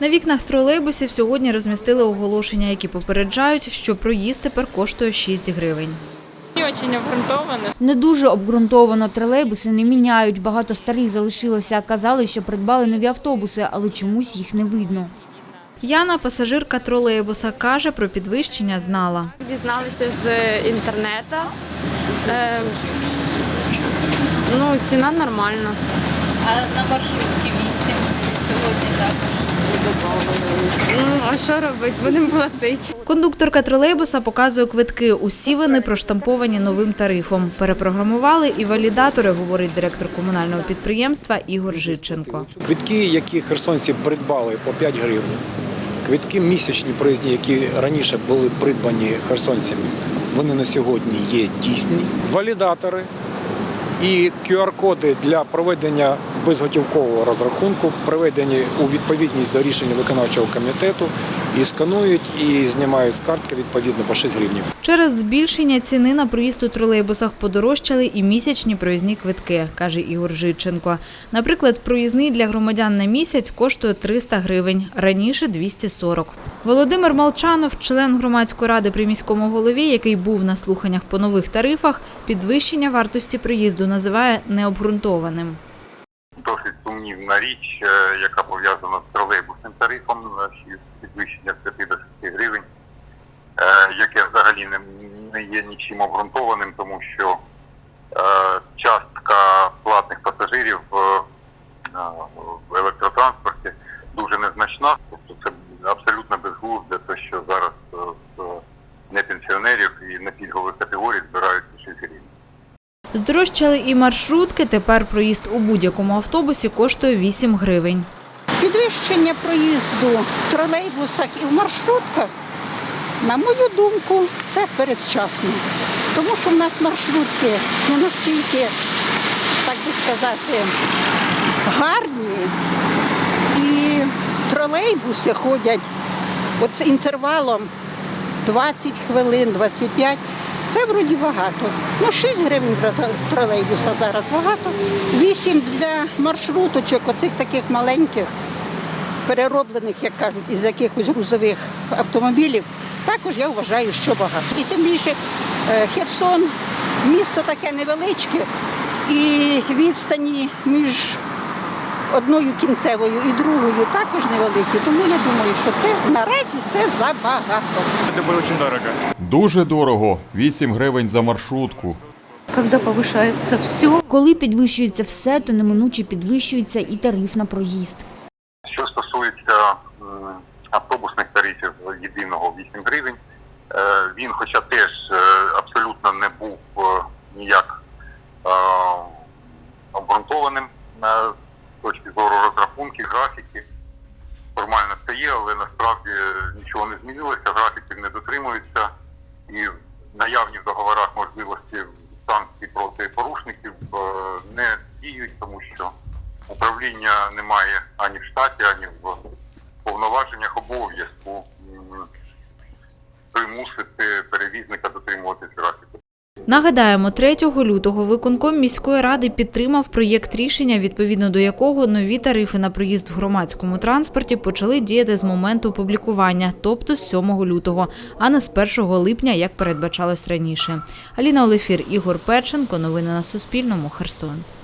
На вікнах тролейбусів сьогодні розмістили оголошення, які попереджають, що проїзд тепер коштує 6 гривень. Не очень обґрунтовано. Не дуже обґрунтовано тролейбуси не міняють. Багато старих залишилося. Казали, що придбали нові автобуси, але чомусь їх не видно. Яна, пасажирка тролейбуса, каже, про підвищення знала. Дізналися з інтернету. Е, ну, ціна нормальна. А на маршрутці 8 сьогодні так. А що робити? Будемо платити. Кондукторка тролейбуса показує квитки. Усі вони проштамповані новим тарифом. Перепрограмували і валідатори, говорить директор комунального підприємства Ігор Житченко. Квитки, які херсонці придбали по 5 гривень, квитки місячні проїзні, які раніше були придбані херсонцями, вони на сьогодні є дійсні. Валідатори і QR-коди для проведення безготівкового розрахунку приведені у відповідність до рішення виконавчого комітету і сканують і знімають з картки відповідно по 6 гривень. Через збільшення ціни на проїзд у тролейбусах подорожчали і місячні проїзні квитки, каже Ігор Житченко. Наприклад, проїзний для громадян на місяць коштує 300 гривень, раніше 240. Володимир Молчанов, член громадської ради при міському голові, який був на слуханнях по нових тарифах, підвищення вартості проїзду називає необґрунтованим. досить сумнівна річ, е, яка пов'язана з тролейбусним тарифом, е, підвищення з 5 до 6 гривень, е, яке взагалі не, не є нічим обґрунтованим, тому що частка платних пасажирів в, електротранспорті дуже незначна. Тобто це абсолютно безглуздо, те, що зараз е, з непенсіонерів і непільгових категорій збираються 6 гривень. Здорожчали і маршрутки. Тепер проїзд у будь-якому автобусі коштує 8 гривень. Підвищення проїзду в тролейбусах і в маршрутках, на мою думку, це передчасно. Тому що в нас маршрутки не настільки, так би сказати, гарні. І тролейбуси ходять от з інтервалом 20 хвилин, 25. Це вроді багато. Ну, 6 гривень тролейбуса зараз багато. 8 для маршруточок, оцих таких маленьких перероблених, як кажуть, із якихось грузових автомобілів, також я вважаю, що багато. І тим більше е, Херсон місто таке невеличке, і відстані між одною кінцевою і другою також невеликі. Тому я думаю, що це наразі це забагато. Дуже дорого 8 гривень за маршрутку. когда повышается все, Коли підвищується все, то неминуче підвищується і тариф на проїзд. Що стосується автобусних тарифів єдиного 8 гривень, е, він, хоча теж е, абсолютно не був е, ніяк обґрунтованим з точки зору розрахунків, графіки. Формально це є, але насправді нічого не змінилося, графіків не дотримуються і наявні в договорах можливості санкцій проти порушників е, не діють, тому що управління немає ані в штаті, ані в повноваженнях обов'язку примусити перевізника дотримуватись графіку. Нагадаємо, 3 лютого виконком міської ради підтримав проєкт рішення, відповідно до якого нові тарифи на проїзд в громадському транспорті почали діяти з моменту опублікування, тобто з 7 лютого, а не з 1 липня, як передбачалось раніше. Аліна Олефір, Ігор Печенко. Новини на Суспільному. Херсон.